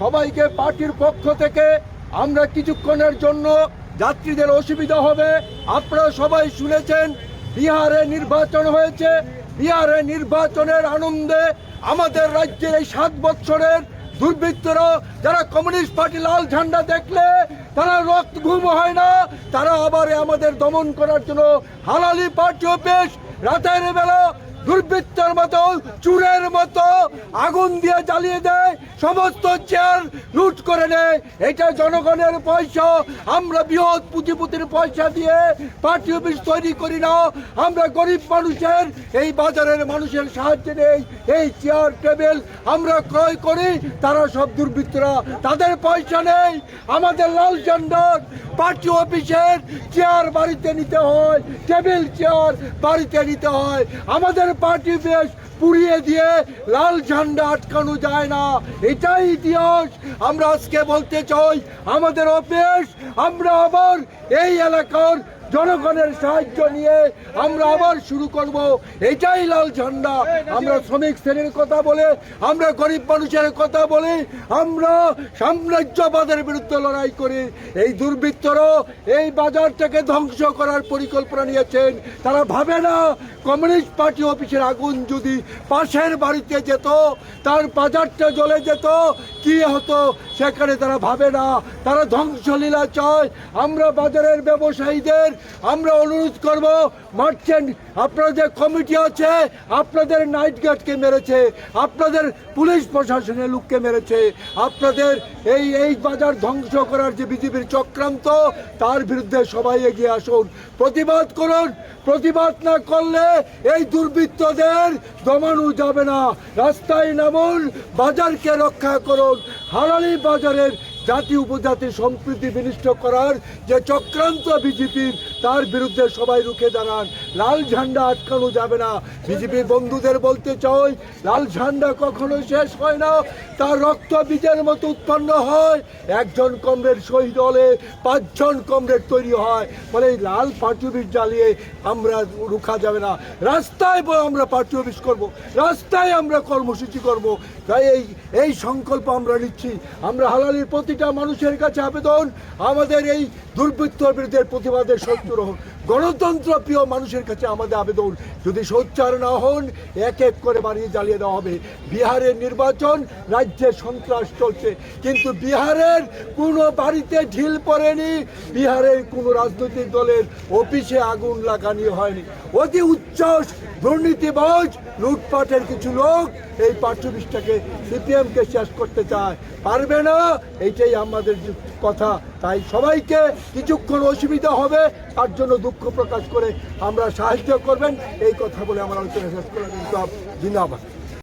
সবাইকে পার্টির পক্ষ থেকে আমরা কিছুক্ষণের জন্য যাত্রীদের অসুবিধা হবে। আপনারা সবাই শুনেছেন, বিহারে নির্বাচন হয়েছে। বিহারে নির্বাচনের আনন্দে আমাদের রাজ্যের এই সাত বছরের দুর্বৃত্তরা, যারা কমিউনিস্ট পার্টি লাল ঝান্ডা দেখলে তারা রক্ত ঘুম হয় না, তারা আবার আমাদের দমন করার জন্য হালালি পার্টি অফিস, রাতের বেলা দুর্বৃত্তর মতো, চুরের মতো আগুন দিয়ে জ্বালিয়ে দেয়, সমস্ত চেয়ার লুট করে নেয়। এটা জনগণের পয়সা। আমরা বৃহৎ পুঁজিপুতির পয়সা দিয়ে পার্টি অফিস তৈরি করি না। আমরা গরিব মানুষের, এই বাজারের মানুষের সাহায্যে নেই। এই চেয়ার, টেবিল আমরা ক্রয় করি, তারা সব দুর্বৃত্তরা। তাদের পয়সা নেই। আমাদের লাল ঝান্ডার পার্টি অফিসের চেয়ার বাড়িতে নিতে হয়। টেবিল, চেয়ার বাড়িতে নিতে হয়। আমাদের পার্টি বেশ পুড়িয়ে দিয়ে লাল ঝান্ডা আটকানো যায় না। এটাই ইতিহাস। আমরা আজকে বলতে চাই, আমাদের অফিস, আমরা আবার এই এলাকার জনগণের সাহায্য নিয়ে আমরা আবার শুরু করব। এটাই লাল ঝান্ডা। আমরা শ্রমিক শ্রেণির কথা বলে, আমরা গরিব মানুষের কথা বলি, আমরা সাম্রাজ্যবাদের বিরুদ্ধে লড়াই করি। এই দুর্বৃত্তরা এই বাজারটাকে ধ্বংস করার পরিকল্পনা নিয়েছেন। তারা ভাবে না, কমিউনিস্ট পার্টি অফিসের আগুন যদি পাশের বাড়িতে যেত, তার বাজারটা জ্বলে যেত, কি হতো? সেখানে তারা ভাবে না। তারা ধ্বংসলীলা চায়। আমরা বাজারের ব্যবসায়ীদের আমরা অনুরোধ করব মার্চেন্ট আপনাদের যে কমিটি আছে, আপনাদের নাইট গার্ডকে মেরেছে, আপনাদের পুলিশ প্রশাসনের লোককে মেরেছে, আপনাদের এই এই বাজার ধ্বংস করার যে বিজেপির চক্রান্ত, তার বিরুদ্ধে সবাই এগিয়ে আসুন। প্রতিবাদ করুন, প্রতিবাদ না করলে এই দুর্বৃত্তদের দমানো যাবে না। রাস্তায় নামুন, বাজারকে রক্ষা করুন। হারালি বাজারের জাতি উপজাতি সম্প্রীতি বিনিষ্ট করার যে চক্রান্ত বিজেপির তার বিরুদ্ধে সবাই রুখে দাঁড়ান। লাল ঝান্ডা আটকানো যাবে না। বিজেপির বন্ধুদের বলতে চাই, লাল ঝান্ডা কখনো শেষ হয় না। তার রক্ত বীজের মতো উৎপন্ন হয়। একজন কমরেড শহীদ হলে পাঁচজন কমরেড তৈরি হয়। ফলে এই লাল পার্টি অফিস জ্বালিয়ে আমরা রুখা যাবে না। রাস্তায় আমরা পার্টি অফিস করব। রাস্তায় আমরা কর্মসূচি করব। তাই এই এই সংকল্প আমরা নিচ্ছি। আমরা হালালির প্রতিটা মানুষের কাছে আবেদন। আমাদের এই দুর্বৃত্তর বিরুদ্ধে প্রতিবাদের হন গণতন্ত্র প্রিয় মানুষের কাছে আমাদের আবেদন, যদি সোচ্চার না হন, এক এক করে বাড়িয়ে জ্বালিয়ে দেওয়া হবে। বিহারের নির্বাচন, রাজ্যে সন্ত্রাস চলছে। কিন্তু বিহারের কোনো বাড়িতে ঢিল পড়েনি। বিহারের কোনো রাজনৈতিক দলের অফিসে আগুন লাগানি হয়নি। অতি উচ্ছ্বাস দুর্নীতিবাজ লুটপাটের কিছু লোক এই পাঠ্যবিষটাকে সিপিএমকে শেষ করতে চায়। পারবে না? এইটাই আমাদের কথা। তাই সবাইকে কিছুক্ষণ অসুবিধা হবে, তার জন্য দুঃখ প্রকাশ করে আমরা সাহায্য করবেন। এই কথা বলে আমার আলোচনা শেষ করে জিন্দাবাদ